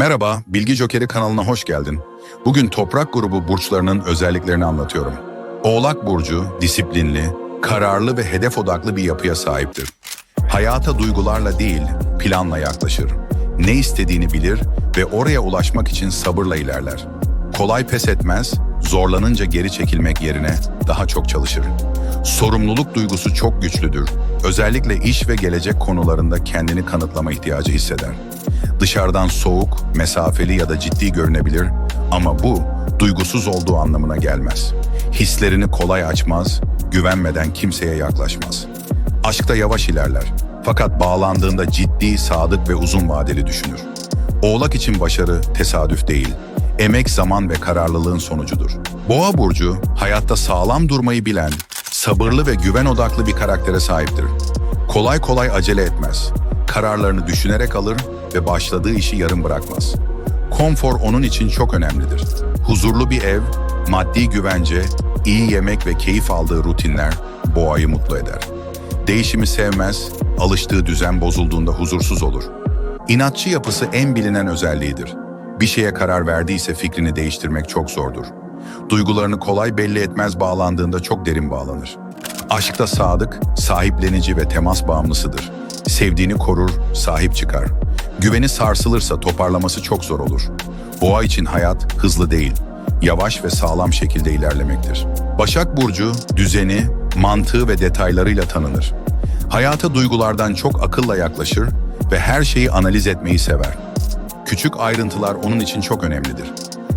Merhaba, Bilgi Jokeri kanalına hoş geldin. Bugün toprak grubu burçlarının özelliklerini anlatıyorum. Oğlak burcu disiplinli, kararlı ve hedef odaklı bir yapıya sahiptir. Hayata duygularla değil, planla yaklaşır. Ne istediğini bilir ve oraya ulaşmak için sabırla ilerler. Kolay pes etmez, zorlanınca geri çekilmek yerine daha çok çalışır. Sorumluluk duygusu çok güçlüdür. Özellikle iş ve gelecek konularında kendini kanıtlama ihtiyacı hisseder. Dışarıdan soğuk, mesafeli ya da ciddi görünebilir ama bu duygusuz olduğu anlamına gelmez. Hislerini kolay açmaz, güvenmeden kimseye yaklaşmaz. Aşkta yavaş ilerler fakat bağlandığında ciddi, sadık ve uzun vadeli düşünür. Oğlak için başarı tesadüf değil, emek, zaman ve kararlılığın sonucudur. Boğa burcu hayatta sağlam durmayı bilen, sabırlı ve güven odaklı bir karaktere sahiptir. Kolay kolay acele etmez. Kararlarını düşünerek alır ve başladığı işi yarım bırakmaz. Konfor onun için çok önemlidir. Huzurlu bir ev, maddi güvence, iyi yemek ve keyif aldığı rutinler boğayı mutlu eder. Değişimi sevmez, alıştığı düzen bozulduğunda huzursuz olur. İnatçı yapısı en bilinen özelliğidir. Bir şeye karar verdiyse fikrini değiştirmek çok zordur. Duygularını kolay belli etmez bağlandığında çok derin bağlanır. Aşkta sadık, sahiplenici ve temas bağımlısıdır. Sevdiğini korur, sahip çıkar. Güveni sarsılırsa toparlaması çok zor olur. Boğa için hayat hızlı değil, yavaş ve sağlam şekilde ilerlemektir. Başak Burcu, düzeni, mantığı ve detaylarıyla tanınır. Hayata duygulardan çok akılla yaklaşır ve her şeyi analiz etmeyi sever. Küçük ayrıntılar onun için çok önemlidir.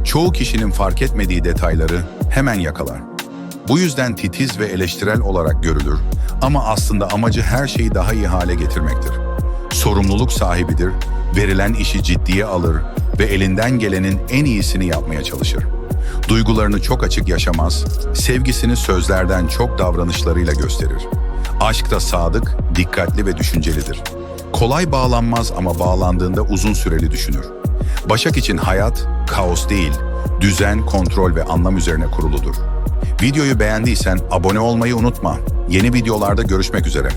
Çoğu kişinin fark etmediği detayları hemen yakalar. Bu yüzden titiz ve eleştirel olarak görülür ama aslında amacı her şeyi daha iyi hale getirmektir. Sorumluluk sahibidir, verilen işi ciddiye alır ve elinden gelenin en iyisini yapmaya çalışır. Duygularını çok açık yaşamaz, sevgisini sözlerden çok davranışlarıyla gösterir. Aşkta sadık, dikkatli ve düşüncelidir. Kolay bağlanmaz ama bağlandığında uzun süreli düşünür. Başak için hayat, kaos değil, düzen, kontrol ve anlam üzerine kuruludur. Videoyu beğendiysen abone olmayı unutma. Yeni videolarda görüşmek üzere.